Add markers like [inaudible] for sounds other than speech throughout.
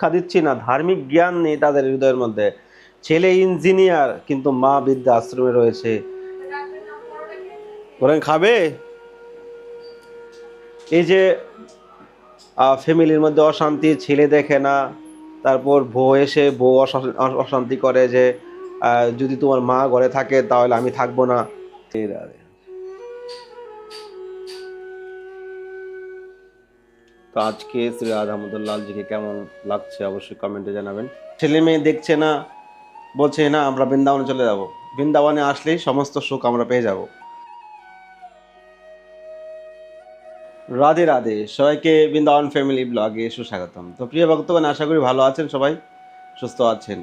শিক্ষা দিচ্ছি না, ধার্মিক জ্ঞান নেই তাদের হৃদয়ের মধ্যে। ছেলে ইঞ্জিনিয়ার, কিন্তু মা বিদ্যা আশ্রমে রয়েছে। খাবে? এই যে ফ্যামিলির মধ্যে অশান্তি, ছেলে দেখে না, তারপর বউ এসে, বউ অশান্তি করে যে যদি তোমার মা ঘরে থাকে, তাহলে আমি থাকব না। তো আজকে শ্রী রাধামদুল্লালজিকে কেমন লাগছে অবশ্যই কমেন্টে জানাবেন। ছেলে মেয়ে দেখছে না, বলছে, না, আমরা বৃন্দাবনে চলে যাব। বৃন্দাবনে আসলেই সমস্ত সুখ আমরা পেয়ে যাব। রাধে রাধে, সবাইকে বৃন্দাবন ফ্যামিলি ব্লগে সুস্বাগতম। তো প্রিয় ভক্তগণ, আশা করি ভালো আছেন সবাই, সুস্থ আছেন।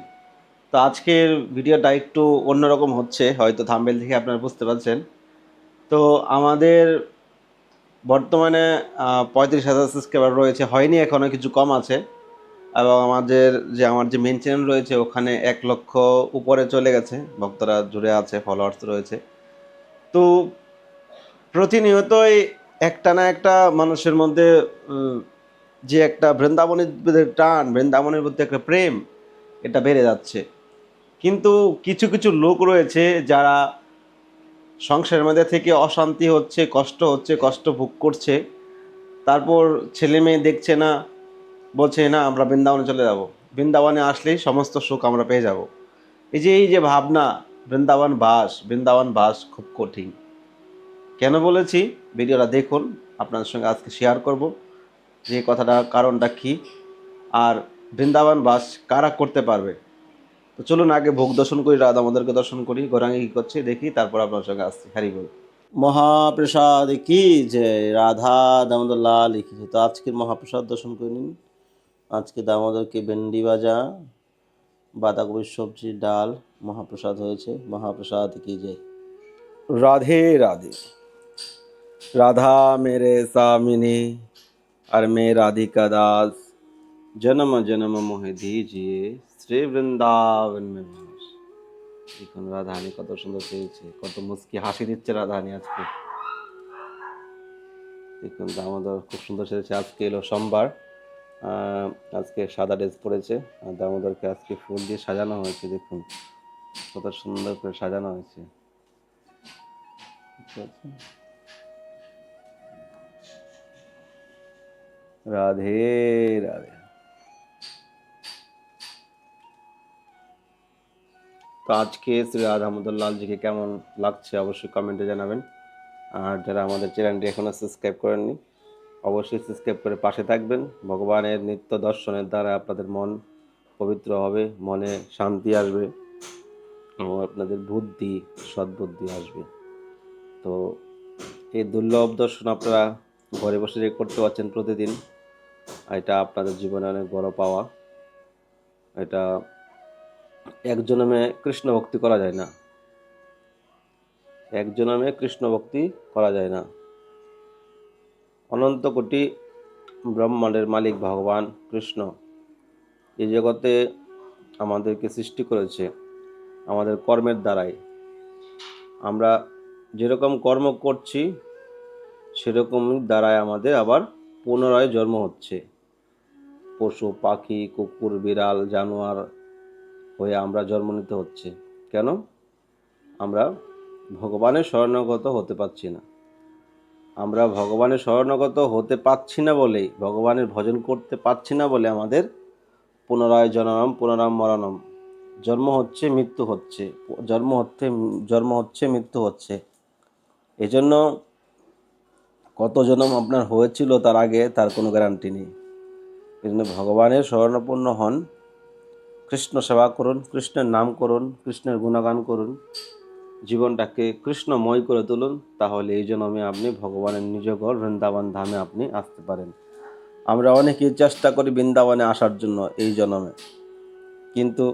তো আজকের ভিডিওটা একটু অন্যরকম হচ্ছে, হয়তো থাম্বেল থেকে আপনারা বুঝতে পারছেন। তো আমাদের বর্তমানে পঁয়ত্রিশ হাজার সাবস্ক্রাইবার রয়েছে। হয়নি এখনও কিছু কম আছে। এবং আমাদের যে, আমার যে মেন চ্যানেল রয়েছে, ওখানে এক লক্ষ উপরে চলে গেছে। ভক্তরা জুড়ে আছে ফলোয়ার্স রয়েছে। তো প্রতিনিয়তই একটা না একটা মানুষের মধ্যে যে একটা বৃন্দাবনের টান, বৃন্দাবনের প্রতি একটা প্রেম, এটা বেড়ে যাচ্ছে। কিন্তু কিছু কিছু লোক রয়েছে যারা সংসারের মধ্যে থেকে অশান্তি হচ্ছে, কষ্ট হচ্ছে, কষ্ট ভোগ করছে। তারপর ছেলে মেয়ে দেখছে না, বলছে, না, আমরা বৃন্দাবনে চলে যাব। বৃন্দাবনে আসলেই সমস্ত সুখ আমরা পেয়ে যাব। এই যে এই যে ভাবনা, বৃন্দাবন বাস বৃন্দাবন বাস খুব কঠিন। কেন বলেছি? ভিডিওটা দেখুন, আপনাদের সঙ্গে আজকে শেয়ার করব যে কথাটা, কারণটা কী, আর বৃন্দাবন বাস কারা করতে পারবে? তো চলুন আগে ভোগ দর্শন করি রাধা আমাদেরকে দর্শন করি গোরাঙ্গে কী করছে দেখি তারপর আপনার সঙ্গে আসছি। হারি বল। মহাপ্রসাদ কি যে রাধা দামোদর লাল কি তো আজকের মহাপ্রসাদ দর্শন করে নিন। আজকে দামোদরকে ভেন্ডি ভাজা বাঁধাকপির সবজি ডাল মহাপ্রসাদ হয়েছে। মহাপ্রসাদ কি যে রাধে রাধে। রাধা মেরে সামিনী আর মে রাধিকা দাস। জন্ম জন্ম মোহে দিজিয়ে শ্রী বৃন্দাবন। দেখুন রাধানি কত সুন্দর পেয়েছে, কত মুস্কি হাসি দিচ্ছে রাধানি আজকে। দেখুন দামোদর খুব সুন্দর সেজেছে, আজকে এলো সোমবার। আজকে সাদা ড্রেস পরেছে, আর দামোদরকে আজকে ফুল দিয়ে সাজানো হয়েছে, দেখুন। কত সুন্দর করে সাজানো হয়েছে? রাধে রাধে। তো আজকে শ্রী রাধামদুল্লালজিকে কেমন লাগছে অবশ্যই কমেন্টে জানাবেন। আর যারা আমাদের চ্যানেলটি এখনও সাবস্ক্রাইব করেননি, অবশ্যই সাবস্ক্রাইব করে পাশে থাকবেন। ভগবানের নিত্য দর্শনের দ্বারা আপনাদের মন পবিত্র হবে, মনে শান্তি আসবে এবং আপনাদের বুদ্ধি, সদ্বুদ্ধি আসবে। তো এই দুর্লভ দর্শন আপনারা ঘরে বসে যে করতে পারছেন প্রতিদিন। এটা আপনাদের জীবনে অনেক বড় পাওয়া। এটা এক জন্মে কৃষ্ণ ভক্তি করা যায় না। এক জন্মে কৃষ্ণ ভক্তি করা যায় না। অনন্ত কোটি ব্রহ্মাণ্ডের মালিক ভগবান কৃষ্ণ। এই জগতে আমাদেরকে সৃষ্টি করেছে, আমাদের কর্মের দ্বারাই। আমরা যেরকম কর্ম করছি সেরকম দ্বারাই আমাদের আবার পুনরায় জন্ম হচ্ছে। পশু, পাখি, কুকুর, বিড়াল, জানোয়ার হয়ে আমরা জন্ম নিতে হচ্ছে। কেন? আমরা ভগবানের শরণাগত হতে পারছি না। আমরা ভগবানের শরণাগত হতে পারছি না বলেই, ভগবানের ভজন করতে পারছি না বলে আমাদের পুনরায় জননম পুনরাম মরণম। জন্ম হচ্ছে, মৃত্যু হচ্ছে, জন্ম হচ্ছে জন্ম হচ্ছে, মৃত্যু হচ্ছে। এজন্য কত জন্ম আপনার হয়েছিল তার আগে তার কোনো গ্যারান্টি নেই। এই জন্য ভগবানের শরণাপন্ন হন কৃষ্ণ সেবা করুন, কৃষ্ণের নাম করুন, কৃষ্ণের গুণগান করুন, জীবনটাকে কৃষ্ণময় করে তুলুন, তাহলে এই জন্মে আপনি ভগবানের নিজ ঘর বৃন্দাবন ধামে আপনি আসতে পারেন। আমরা অনেকেই চেষ্টা করি বৃন্দাবনে আসার জন্য এই জন্মে, কিন্তু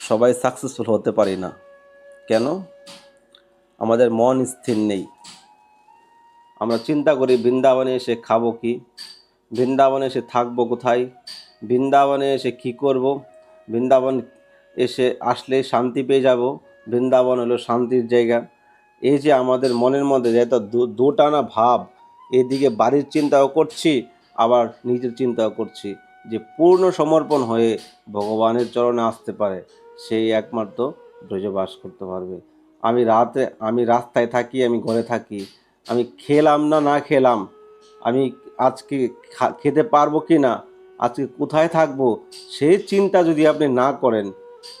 সবাই সাকসেসফুল হতে পারি না। কেন? আমাদের মন স্থির নেই। আমরা চিন্তা করি বৃন্দাবনে এসে খাব কি? বৃন্দাবনে এসে থাকব কোথায়? বৃন্দাবনে এসে কি করব? বৃন্দাবন এসে আসলে শান্তি পেয়ে যাব। বৃন্দাবন হলো শান্তির জায়গা। এই যে আমাদের মনের মধ্যে যে দুটানা ভাব, এদিকে বাড়ির চিন্তাও করছি, আবার নিজের চিন্তাও করছি যে পূর্ণ সমর্পণ হয়ে ভগবানের চরণে আসতে পারে, সেই একমাত্র ব্রজে বাস করতে পারবে। আমি রাতে, আমি রাস্তায় থাকি, আমি ঘরে থাকি, আমি খেলাম না না খেলাম, আমি আজকে খেতে পারব কি না? আজকে কোথায় থাকব? সেই চিন্তা যদি আপনি না করেন,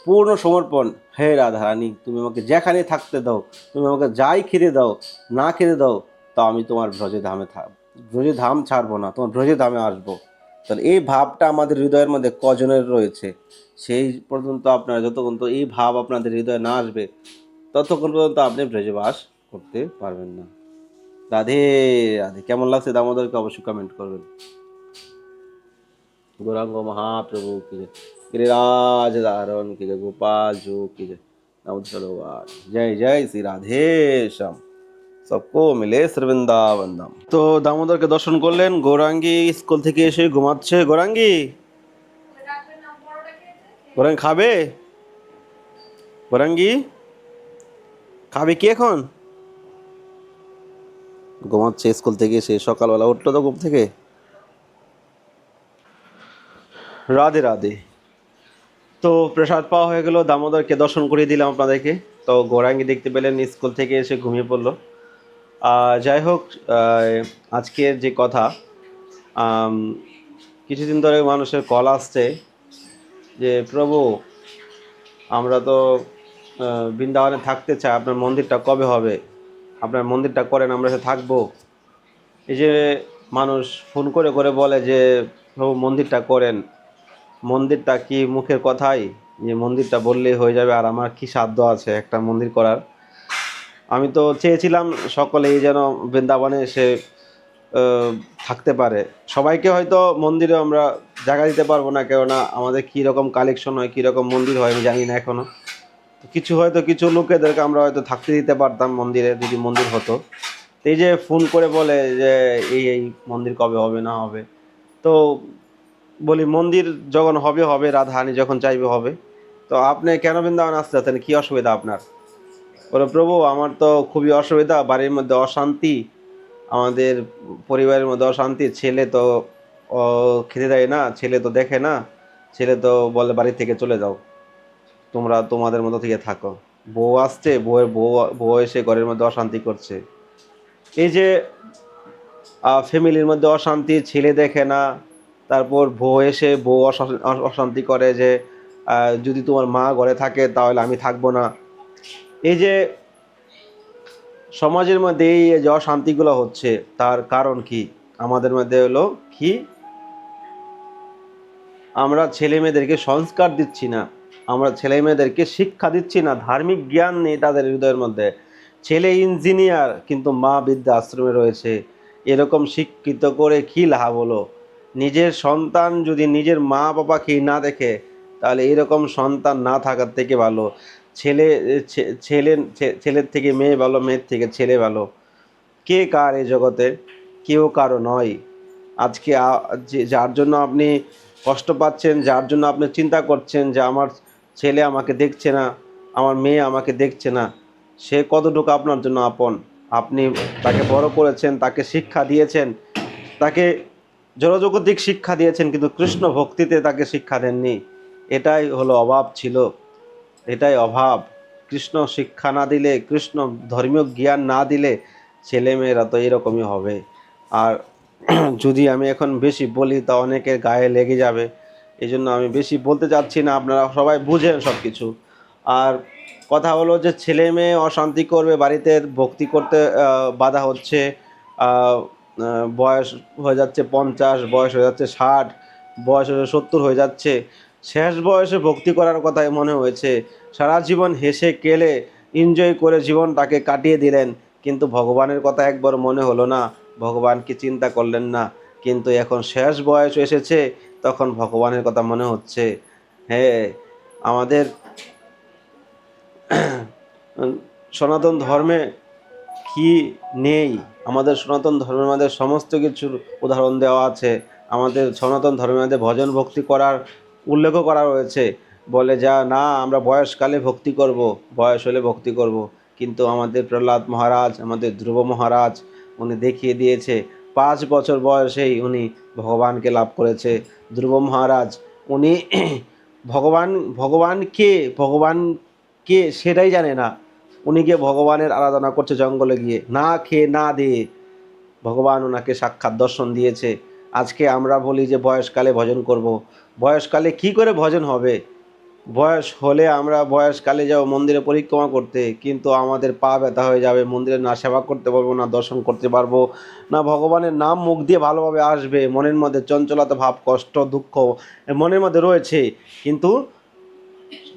পূর্ণ সমর্পণ। হে রাধারানী, তুমি আমাকে যেখানে থাকতে দাও, তুমি আমাকে যাই খেতে দাও, না খেতে দাও, তা আমি তোমার ব্রজে ধামে থাক ব্রজে ধাম ছাড়বো না, তোমার ব্রজে ধামে আসব। তাহলে এই ভাবটা আমাদের হৃদয়ের মধ্যে কজনের রয়েছে? সেই পর্যন্ত আপনারা যতক্ষণ তো এই ভাব আপনাদের হৃদয়ে না আসবে, ততক্ষণ পর্যন্ত আপনি ব্রজে বাস করতে পারবেন না। রাধে রাধে, কেমন লাগছে দামোদরকে অবশ্যই কমেন্ট করবেন। गौरांग महाप्रभु की जय गिरिराज धारण की जय गोपाल जो की जय दामोदर सरोवर जय जय श्री राधे श्याम सबको মিলে শ্রবৃন্দাবন ধাম তো দামোদরকে দর্শন করলেন গৌরাঙ্গী স্কুল থেকে এসে ঘুমাচ্ছে গৌরাঙ্গী গৌরাঙ্গী খাবে গৌরাঙ্গী খাবে কি এখন ঘুমাচ্ছে স্কুল থেকে এসে সকালবেলা উঠলো তো ঘুম থেকে রাধে রাধে। তো প্রসাদ পাওয়া হয়ে গেল, দামোদরকে দর্শন করিয়ে দিলাম আপনাদেরকে। তো গৌরাঙ্গী দেখতে পেলেন, স্কুল থেকে এসে ঘুমিয়ে পড়ল। যাই হোক আজকের যে কথা কিছুদিন ধরে মানুষের কল আসছে যে, প্রভু, আমরা তো বৃন্দাবনে থাকতে চাই, আপনার মন্দিরটা কবে হবে? আপনার মন্দিরটা করেন, আমরা সে থাকব। এই যে মানুষ ফোন করে করে বলে যে, প্রভু, মন্দিরটা করেন। মন্দিরটা কি মুখের কথাই? যে মন্দিরটা বললেই হয়ে যাবে, আর আমার কি সাধ্য আছে একটা মন্দির করার? আমি তো চেয়েছিলাম সকলেই যেন বৃন্দাবনে এসে থাকতে পারে। সবাইকে হয়তো মন্দিরে আমরা জায়গা দিতে পারব না, কেননা আমাদের কী রকম কালেকশন হয়, কী রকম মন্দির হয় আমি জানি না এখনও। কিছু হয়তো কিছু লোকেদেরকে আমরা হয়তো থাকতে দিতে পারতাম মন্দিরে, যদি মন্দির হতো। এই যে ফোন করে বলে যে এই এই মন্দির কবে হবে, না হবে, তো বলি, মন্দির যখন হবে হবে রাধাহানি যখন চাইবে, হবে। তো আপনি কেন বৃন্দাবন আসতে চাচ্ছেন কী অসুবিধা আপনার? বলে, প্রভু, আমার তো খুবই অসুবিধা, বাড়ির মধ্যে অশান্তি, আমাদের পরিবারের মধ্যে অশান্তি, ছেলে তো খেতে দেয় না, ছেলে তো দেখে না, ছেলে তো বলে, বাড়ি থেকে চলে যাও, তোমরা তোমাদের মতো থেকে থাকো। বউ আসছে, বউয়ের বউ বউ এসে ঘরের মধ্যে অশান্তি করছে। এই যে ফ্যামিলির মধ্যে অশান্তি, ছেলে দেখে না তারপর বউ এসে বউ অশান্তি করে যে যদি তোমার মা ঘরে থাকে তাহলে আমি থাকব না। এই যে সমাজের মধ্যে এই যে অশান্তিগুলো হচ্ছে, তার কারণ কি? আমাদের মধ্যে হলো কি? আমরা ছেলে মেয়েদেরকে সংস্কার দিচ্ছি না। আমরা ছেলে মেয়েদেরকে শিক্ষা দিচ্ছি না। ধার্মিক জ্ঞান নেই তাদের হৃদয়ের মধ্যে। ছেলে ইঞ্জিনিয়ার, কিন্তু মা বিদ্যা আশ্রমে রয়েছে। এরকম শিক্ষিত করে কী লাভ হলো? নিজের সন্তান যদি নিজের মা বাবাকে না দেখে, তাহলে এরকম সন্তান না থাকার থেকে ভালো। ছেলে ছেলে ছেলের থেকে মেয়ে ভালো, মেয়ের থেকে ছেলে ভালো। কে কার এই জগতে? কেউ কারও নয়। আজকে যার জন্য আপনি কষ্ট পাচ্ছেন, যার জন্য আপনি চিন্তা করছেন যে, আমার ছেলে আমাকে দেখছে না, আমার মেয়ে আমাকে দেখছে না। সে কতটুকু আপনার জন্য আপন? আপনি তাকে বড় করেছেন, তাকে শিক্ষা দিয়েছেন, তাকে জড়জগতিক শিক্ষা দিয়েছেন, কিন্তু কৃষ্ণ ভক্তিতে তাকে শিক্ষা দেননি। এটাই হলো অভাব ছিল। এটাই অভাব। কৃষ্ণ শিক্ষা না দিলে, কৃষ্ণ ধর্মীয় জ্ঞান না দিলে ছেলেমেয়েরা তো এরকমই হবে। আর [clears throat] যদি আমি এখন বেশি বলি, তা অনেকের গায়ে লেগে যাবে। এই জন্য আমি বেশি বলতে চাচ্ছি না, আপনারা সবাই বুঝেন সব কিছু আর কথা হলো যে ছেলে মেয়ে অশান্তি করবে, বাড়িতে ভক্তি করতে বাধা হচ্ছে। বয়স হয়ে যাচ্ছে পঞ্চাশ, বয়স হয়ে যাচ্ছে ষাট, বয়স হয়ে সত্তর হয়ে যাচ্ছে। শেষ বয়সে ভক্তি করার কথাই মনে হয়েছে। সারা জীবন হেসে, কেলে এনজয় করে জীবনটাকে কাটিয়ে দিলেন। কিন্তু ভগবানের কথা একবার মনে হলো না। ভগবানকে চিন্তা করলেন না? কিন্তু এখন শেষ বয়স এসেছে, তখন ভগবানের কথা মনে হচ্ছে। হ্যাঁ আমাদের [clears throat] সনাতন ধর্মে কি নেই। আমাদের সনাতন ধর্মের মধ্যে সমস্ত কিছুর উদাহরণ দেওয়া আছে। আমাদের সনাতন ধর্মের মধ্যে ভজন ভক্তি করার উল্লেখও করা রয়েছে। বলে যা, না, আমরা বয়সকালে ভক্তি করব, বয়স হলে ভক্তি করব। কিন্তু আমাদের প্রহ্লাদ মহারাজ, আমাদের ধ্রুব মহারাজ, উনি দেখিয়ে দিয়েছে, পাঁচ বছর বয়সেই উনি ভগবানকে লাভ করেছে। ধ্রুব মহারাজ, উনি [clears throat] ভগবান ভগবান কে ভগবান কে সেটাই জানে না। উনি গিয়ে ভগবানের আরাধনা করছে জঙ্গলে গিয়ে। না খেয়ে না দিয়ে ভগবান ওনাকে সাক্ষাৎ দর্শন দিয়েছে। আজকে আমরা বলি যে বয়সকালে ভজন করব। বয়সকালে কি করে ভজন হবে? বয়স হলে আমরা বয়সকালে যাব মন্দিরে পরিক্রমা করতে, কিন্তু আমাদের পা ব্যথা হয়ে যাবে, মন্দিরে না সেবা করতে পারব না, দর্শন করতে পারব না, ভগবানের নাম মুখ দিয়ে ভালোভাবে আসবে, মনের মধ্যে চঞ্চলতা, ভাব, কষ্ট, দুঃখ, মনের মধ্যে রয়েছে। কিন্তু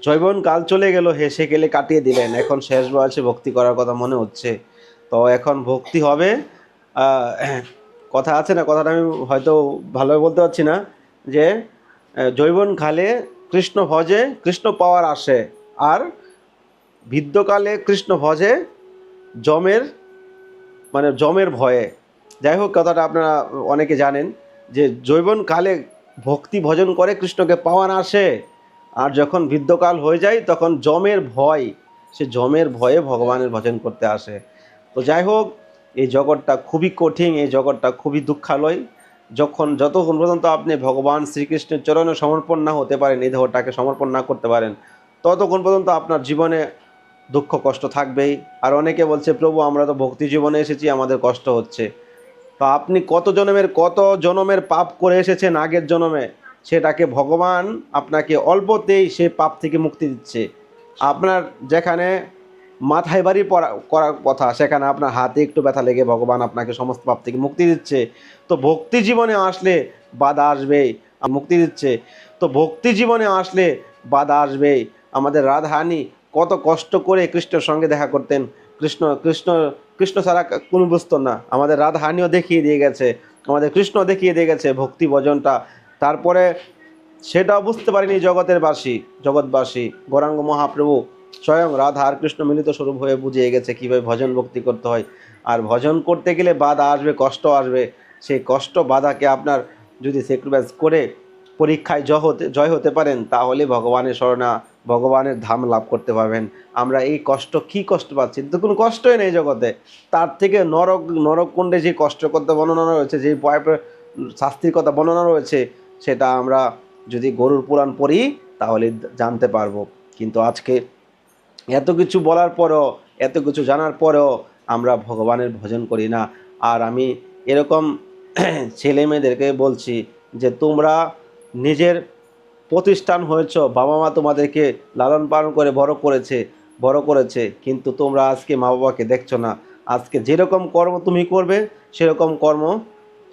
জৈবন কাল চলে গেল, হেসে গেলে কাটিয়ে দিলেন। এখন শেষ বয়সে ভক্তি করার কথা মনে হচ্ছে। তো এখন ভক্তি হবে। কথা আছে না, কথাটা আমি হয়তো ভালোভাবে বলতে পারছি না, যে জৈবন খালে কৃষ্ণ ভজে কৃষ্ণ পাওয়ার আসে। আর বৃদ্ধকালে কৃষ্ণ ভজে জমের মানে জমের ভয়ে। যাই হোক, কথাটা আপনারা অনেকে জানেন যে জৈবন কালে ভক্তি ভজন করে কৃষ্ণকে পাওয়ার আসে। আর যখন বৃদ্ধকাল হয়ে যায়, তখন জমের ভয়, সে জমের ভয়ে ভগবানের ভজন করতে আসে। তো যাই হোক, এই জগৎটা খুবই কঠিন, এই জগৎটা খুবই দুঃখালয়। যখন যতক্ষণ পর্যন্ত আপনি ভগবান শ্রীকৃষ্ণের চরণে সমর্পণ না হতে পারেন, এই দেহটাকে সমর্পণ না করতে পারেন, ততক্ষণ পর্যন্ত আপনার জীবনে দুঃখ কষ্ট থাকবেই। আর অনেকে বলছে, প্রভু, আমরা তো ভক্তি জীবনে এসেছি, আমাদের কষ্ট হচ্ছে। তো আপনি কত জন্মের কত জন্মের পাপ করে এসেছেন আগের জন্মে? সেটাকে ভগবান আপনাকে অল্পতেই সে পাপ থেকে মুক্তি দিচ্ছে। আপনার যেখানে মাথায় বাড়ি পড়া, করার কথা, সেখানে আপনার হাতে একটু ব্যথা লেগে ভগবান আপনাকে সমস্ত পাপ থেকে মুক্তি দিচ্ছে। তো ভক্তি জীবনে আসলে বাধা আসবেই আর মুক্তি দিচ্ছে। তো ভক্তি জীবনে আসলে বাধা আসবেই। আমাদের রাধাহানি কত কষ্ট করে কৃষ্ণের সঙ্গে দেখা করতেন। কৃষ্ণ কৃষ্ণ কৃষ্ণ ছাড়া কোনো বুঝতো না। আমাদের রাধাহানিও দেখিয়ে দিয়ে গেছে। আমাদের কৃষ্ণ দেখিয়ে দিয়ে গেছে ভক্তি ভজনটা। তারপরে সেটাও বুঝতে পারিনি জগতের বাসী, জগৎবাসী, গৌরাঙ্গ মহাপ্রভু স্বয়ং রাধা আর কৃষ্ণ মিলিত স্বরূপ হয়ে বুঝিয়ে গেছে কীভাবে ভজন ভক্তি করতে হয়। আর ভজন করতে গেলে বাধা আসবে, কষ্ট আসবে। সেই কষ্ট বাধাকে আপনার যদি স্যাক্রিফাইস করে পরীক্ষায় জয় হতে জয় হতে পারেন, তাহলে ভগবানের স্মরণা ভগবানের ধাম লাভ করতে পারবেন। আমরা এই কষ্ট কি কষ্ট পাচ্ছি? তো কোনো কষ্টই নেই জগতে। তার থেকে নরক নরককুণ্ডে যে কষ্ট করতে বর্ণনা রয়েছে, যে ভয় শাস্তির কথা বর্ণনা রয়েছে সেটা আমরা যদি গরুর পুরাণ পড়ি, তাহলে জানতে পারব। কিন্তু আজকে এত কিছু বলার পরও, এত কিছু জানার পরেও আমরা ভগবানের ভজন করি না। আর আমি এরকম [clears throat] ছেলে মেয়েদেরকে বলছি যে, তোমরা নিজের প্রতিষ্ঠান হয়েছ বাবা মা তোমাদেরকে লালন পালন করে বড় করেছে বড় করেছে, কিন্তু তোমরা আজকে মা বাবাকে দেখছ না। আজকে যেরকম কর্ম তুমি করবে, সেরকম কর্ম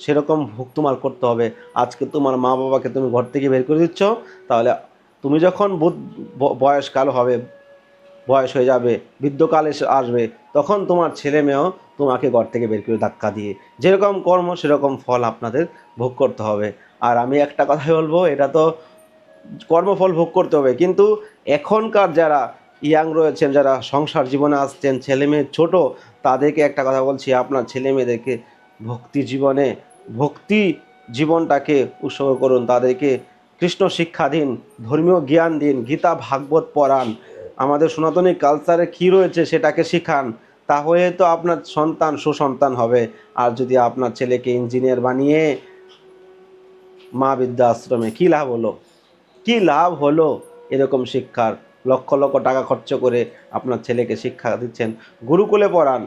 সেরকম ভোগ তোমার করতে হবে। আজকে তোমার মা বাবাকে তুমি ঘর থেকে বের করে দিচ্ছ, তাহলে তুমি যখন বয়সকাল হবে, বয়স হয়ে যাবে, বৃদ্ধকাল এসে আসবে, তখন তোমার ছেলে মেয়েও তোমাকে ঘর থেকে বের করে ধাক্কা দিয়ে, যেরকম কর্ম সেরকম ফল আপনাদের ভোগ করতে হবে। আর আমি একটা কথাই বলব, এটা তো কর্মফল ভোগ করতে হবে, কিন্তু এখনকার যারা ইয়াং রয়েছেন, যারা সংসার জীবনে আসছেন, ছেলে মেয়ে ছোটো, তাদেরকে একটা কথা বলছি, আপনার ছেলে মেয়েদেরকে ভক্তি জীবনে ভক্তি জীবনটাকে উৎসর্গ করুন, তাদেরকে কৃষ্ণ শিক্ষা দিন, ধর্মীয় জ্ঞান দিন, গীতা, ভাগবত পড়ান। আমাদের সনাতনী কালচারে কী রয়েছে সেটাকে শিখান, তাহলে তো আপনার সন্তান সুসন্তান হবে। আর যদি আপনার ছেলেকে ইঞ্জিনিয়ার বানিয়ে মা বিদ্যা আশ্রমে কী লাভ হলো? কি লাভ হলো এরকম শিক্ষার? লক্ষ লক্ষ টাকা খরচ করে আপনার ছেলেকে শিক্ষা দিচ্ছেন। গুরুকুলে পড়ান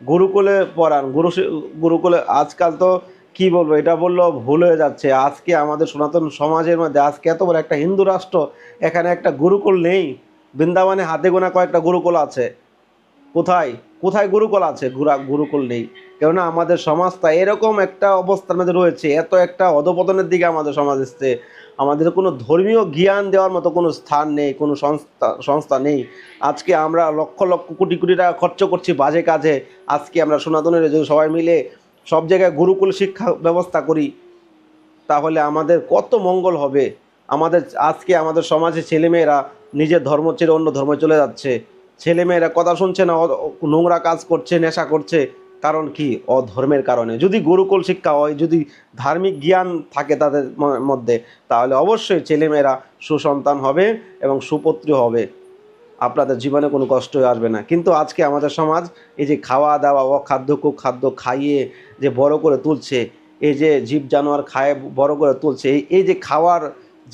গুরুকুলে পড়ান, গুরু গুরুকুলে আজকাল তো কি বলব, এটা বলল ভুল হয়ে যাচ্ছে। আজকে আমাদের সনাতন সমাজের মধ্যে আজকে এত বড় একটা হিন্দু রাষ্ট্র, এখানে একটা গুরুকুল নেই। বৃন্দাবনে হাতে গোনা কয়েকটা গুরুকুল আছে। কোথায়? কোথায় গুরুকুল আছে? গুরা গুরুকুল নেই। কেননা আমাদের সমাজটা এরকম একটা অবস্থার মধ্যে রয়েছে, এত একটা অধপতনের দিকে আমাদের সমাজ এসছে। আমাদের কোনো ধর্মীয় জ্ঞান দেওয়ার মতো কোনো স্থান নেই, কোনো সংস্থা সংস্থা নেই। আজকে আমরা লক্ষ লক্ষ কোটি কোটি টাকা খরচ করছি বাজে কাজে। আজকে আমরা সনাতনের সবাই মিলে সব জায়গায় গুরুকুল শিক্ষা ব্যবস্থা করি, তাহলে আমাদের কত মঙ্গল হবে। আমাদের আজকে আমাদের সমাজে ছেলেমেয়েরা নিজের ধর্ম ছেড়ে অন্য ধর্মে চলে যাচ্ছে। ছেলেমেয়েরা কথা শুনছে না নোংরা কাজ করছে, নেশা করছে, কারণ কি? অধর্মের কারণে। যদি গুরুকুল শিক্ষা হয়, যদি ধার্মিক জ্ঞান থাকে তাদের মধ্যে, তাহলে অবশ্যই ছেলেমেয়েরা সুসন্তান হবে এবং সুপুত্র হবে। আপনাদের জীবনে কোনো কষ্টই আসবে না। কিন্তু আজকে আমাদের সমাজ এই যে খাওয়া দাওয়া, অখাদ্য, কুখাদ্য খাইয়ে যে বড় করে তুলছে, এই যে জীব জানোয়ার খায় বড় করে তুলছে, এই যে খাওয়ার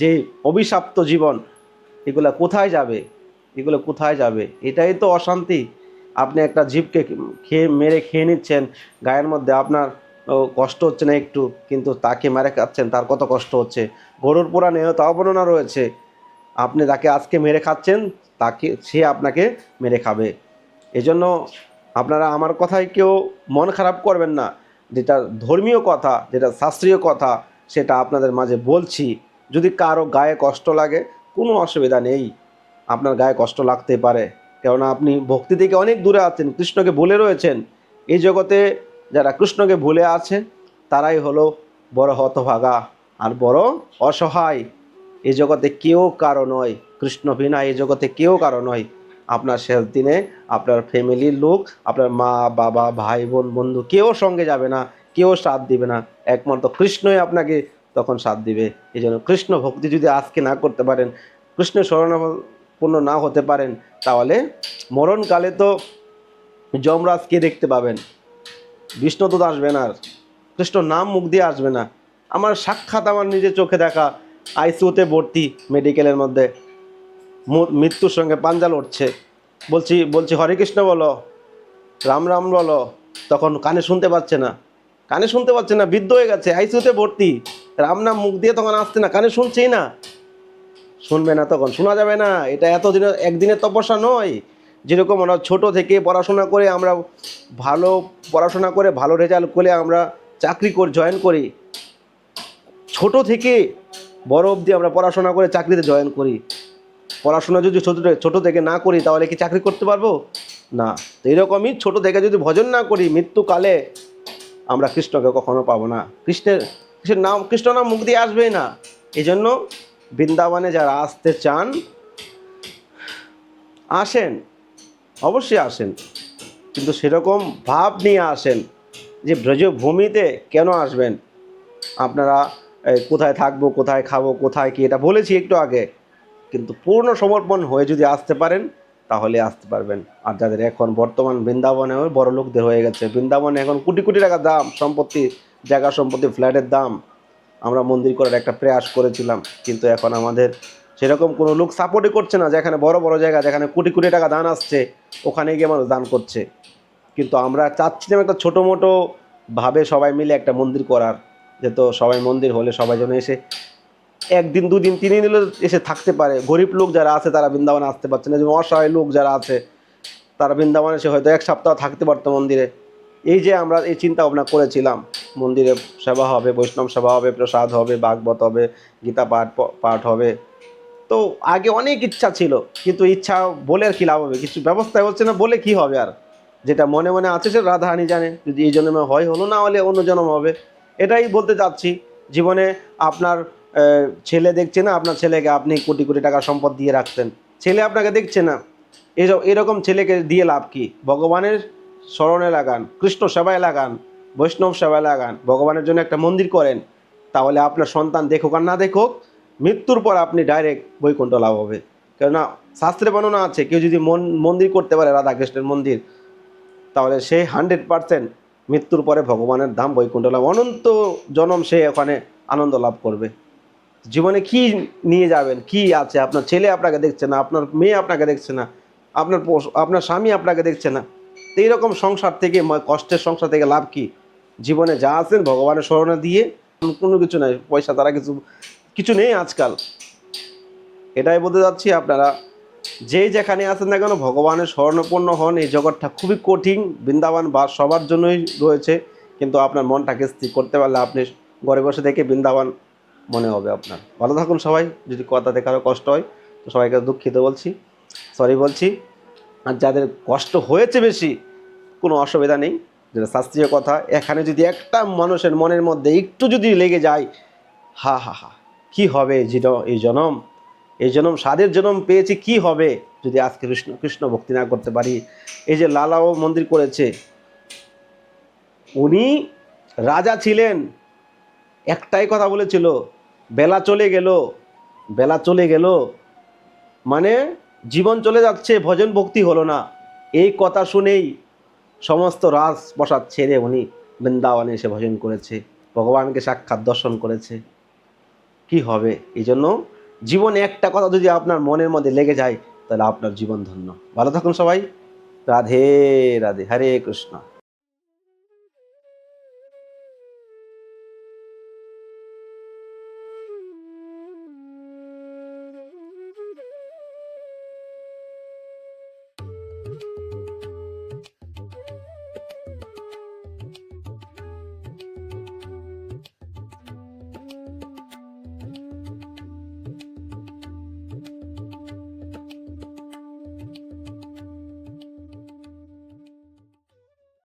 যে অভিশাপ্ত জীবন, এগুলো কোথায় যাবে? এগুলো কোথায় যাবে? এটাই তো অশান্তি। আপনি একটা জীবকে খেয়ে, মেরে খেয়ে নিচ্ছেন, গায়ের মধ্যে আপনার কষ্ট হচ্ছে না একটু, কিন্তু তাকে মেরে খাচ্ছেন, তার কত কষ্ট হচ্ছে। গরুর পুরাণে তাও বর্ণনা রয়েছে। আপনি তাকে আজকে মেরে খাচ্ছেন তাকে, সে আপনাকে মেরে খাবে। এজন্য আপনারা আমার কথায় কেউ মন খারাপ করবেন না। যেটা ধর্মীয় কথা, যেটা শাস্ত্রীয় কথা, সেটা আপনাদের মাঝে বলছি। যদি কারও গায়ে কষ্ট লাগে, কোনো অসুবিধা নেই। আপনার গায়ে কষ্ট লাগতে পারে। কেননা আপনি ভক্তি থেকে অনেক দূরে আছেন, কৃষ্ণকে ভুলে রয়েছেন। এই জগতে যারা কৃষ্ণকে ভুলে আছে, তারাই হলো বড় হতভাগা আর বড় অসহায়। এই জগতে কেউ কারও নয়। কৃষ্ণ বিনা এই জগতে কেউ কারও নয়। আপনার শেষ দিনে আপনার ফ্যামিলির লোক, আপনার মা, বাবা, ভাই, বোন, বন্ধু কেউ সঙ্গে যাবে না, কেউ সাথ দিবে না। একমাত্র কৃষ্ণই আপনাকে তখন সাথ দিবে। এই জন্য কৃষ্ণ ভক্তি যদি আজকে না করতে পারেন, কৃষ্ণ শরণাপন্ন না হতে পারেন, তাহলে মরণকালে তো যমরাজকে দেখতে পাবেন। বিষ্ণু তো আসবে না আর। কৃষ্ণ নাম মুখ দিয়ে আসবে না। আমার সাক্ষাৎ আমার নিজের চোখে দেখা। আইসিউতে ভর্তি মেডিকেলের মধ্যে। মৃত্যুর সঙ্গে পাঞ্জা লড়ছে। বলছি বলছি, হরে কৃষ্ণ বলো, রাম রাম বলো। তখন কানে শুনতে পাচ্ছে না। কানে শুনতে পাচ্ছে না, বৃদ্ধ হয়ে গেছে আইসিউতে ভর্তি। রাম নাম মুখ দিয়ে তখন আসছে না, কানে শুনছেই না। শুনবে না তখন, শোনা যাবে না। এটা এতদিনের একদিনের তপস্যা নয়। যেরকম আমরা ছোট থেকে পড়াশোনা করে আমরা ভালো পড়াশোনা করে, ভালো রেজাল্ট করে আমরা চাকরি করে জয়েন করি। ছোট থেকে বড় অবধি আমরা পড়াশোনা করে চাকরিতে জয়েন করি। পড়াশোনা যদি ছোট ছোটো থেকে না করি, তাহলে কি চাকরি করতে পারব? না। তো এরকমই ছোটো থেকে যদি ভজন না করি, মৃত্যুকালে আমরা কৃষ্ণকে কখনো পাবো না। কৃষ্ণের কৃষ্ণের নাম কৃষ্ণ নাম মুখ দিয়ে আসবেই না। এই জন্য বৃন্দাবনে যারা আসতে চান, আসেন। অবশ্যই আসেন। কিন্তু সেরকম ভাব নিয়ে আসেন যে ব্রজভূমিতে কেন আসবেন? আপনারা কোথায় থাকব, কোথায় খাব, কোথায় কি, এটা বলেছি একটু আগে। কিন্তু পূর্ণ সমর্পণ হয়ে যদি আসতে পারেন, তাহলে আসতে পারবেন। আর যাদের এখন বর্তমান বৃন্দাবনে বড় লোকদের হয়ে গেছে, বৃন্দাবনে এখন কোটি কোটি টাকা দাম, সম্পত্তি, জায়গা সম্পত্তি, ফ্ল্যাটের দাম। আমরা মন্দির করার একটা প্রয়াস করেছিলাম, কিন্তু এখন আমাদের সেরকম কোনো লোক সাপোর্টই করছে না, যেখানে বড় বড় জায়গা, যেখানে কোটি কোটি টাকা দান আসছে, ওখানে গিয়ে মানুষ দান করছে। কিন্তু আমরা চাচ্ছিলাম একটা ছোটো মোটো ভাবে সবাই মিলে একটা মন্দির করার। যে তো সবাই মন্দির হলে সবাই যেন এসে একদিন, দুদিন, তিন দিন এসে থাকতে পারে। গরিব লোক যারা আছে, তারা বৃন্দাবনে আসতে পারছে না। যেমন অসহায় লোক যারা আছে, তারা বৃন্দাবনে এসে হয়তো এক সপ্তাহ থাকতে পারতো মন্দিরে। এই যে আমরা এই চিন্তা ভাবনা করেছিলাম, মন্দিরে সেবা হবে, বৈষ্ণব সেবা হবে, প্রসাদ হবে, ভাগবত হবে, গীতা পাঠ পাঠ হবে। তো আগে অনেক ইচ্ছা ছিল, কিন্তু ইচ্ছা বলে আর কি লাভ হবে? কিছু ব্যবস্থা হচ্ছে না বলে কি হবে আর? যেটা মনে মনে আছে সে রাধাহানি জানে, যদি এই জন্মে হয় হলো, না হলে অন্য জন্ম হবে। এটাই বলতে চাচ্ছি, জীবনে আপনার ছেলে দেখছে না, আপনার ছেলেকে আপনি কোটি কোটি টাকা সম্পদ দিয়ে রাখতেন। ছেলে আপনাকে দেখছে না। এসব এরকম ছেলেকে দিয়ে লাভ কি? ভগবানের স্মরণে লাগান, কৃষ্ণ সেবায় লাগান, বৈষ্ণব সেবায় লাগান, ভগবানের জন্য একটা মন্দির করেন, তাহলে আপনার সন্তান দেখুক আর না দেখুক, মৃত্যুর পর আপনি ডাইরেক্ট বৈকুণ্ঠ লাভ হবে। কেননা, শাস্ত্রে বর্ণনা আছে, কেউ যদি মন, মন্দির করতে পারে রাধাকৃষ্ণের মন্দির, তাহলে সে হান্ড্রেড পারসেন্ট মৃত্যুর পরে ভগবানের ধাম বৈকুণ্ঠ লাভ অনন্ত জনম সে ওখানে আনন্দ লাভ করবে। জীবনে কি নিয়ে যাবেন? কি আছে? আপনার ছেলে আপনাকে দেখছে না, আপনার মেয়ে আপনাকে দেখছে না, আপনার আপনার স্বামী আপনাকে দেখছে না। তো এইরকম সংসার থেকে কষ্টের সংসার থেকে লাভ কি? জীবনে যা আছেন ভগবানের স্মরণে দিয়ে, কোনো কিছু নেই, পয়সা তারা কিছু কিছু নেই আজকাল। এটাই বলতে যাচ্ছি আপনারা। যেই যেখানে আছেন না কেন, ভগবানের স্মরণপূর্ণ হন। এই জগৎটা খুবই কঠিন, বৃন্দাবন বা সবার জন্যই রয়েছে, কিন্তু আপনার মনটাকে স্থির করতে পারলে আপনি ঘরে বসে থেকে বৃন্দাবন মনে হবে আপনার। ভালো থাকুন সবাই, যদি কথাতে কারও কষ্ট হয়, তো সবাইকে দুঃখিত বলছি সরি বলছি। আর যাদের কষ্ট হয়েছে বেশি, কোনো অসুবিধা নেই, যেটা শাস্ত্রীয় কথা, এখানে যদি একটা মানুষের মনের মধ্যে একটু যদি লেগে যায়, হা হা হা, কী হবে এই জনম? এই জনম, স্বাদের জনম পেয়েছি, কি হবে? যদি আজকে কৃষ্ণ কৃষ্ণ ভক্তি না করতে পারি। এই যে লালাও মন্দির করেছে, উনি রাজা ছিলেন, একটাই কথা বলেছিল, বেলা চলে গেল, বেলা চলে গেল মানে জীবন চলে যাচ্ছে, ভজন ভক্তি হলো না। এই কথা শুনেই সমস্ত রাজ প্রসাদ ছেড়ে উনি বৃন্দাবনে এসে ভজন করেছে, ভগবানকে সাক্ষাৎ দর্শন করেছে। কি হবে? এই জন্য জীবনে একটা কথা যদি আপনার মনের মধ্যে লেগে যায়, তাহলে আপনার জীবন ধন্য। ভালো থাকুন সবাই। রাধে রাধে। হরে কৃষ্ণ।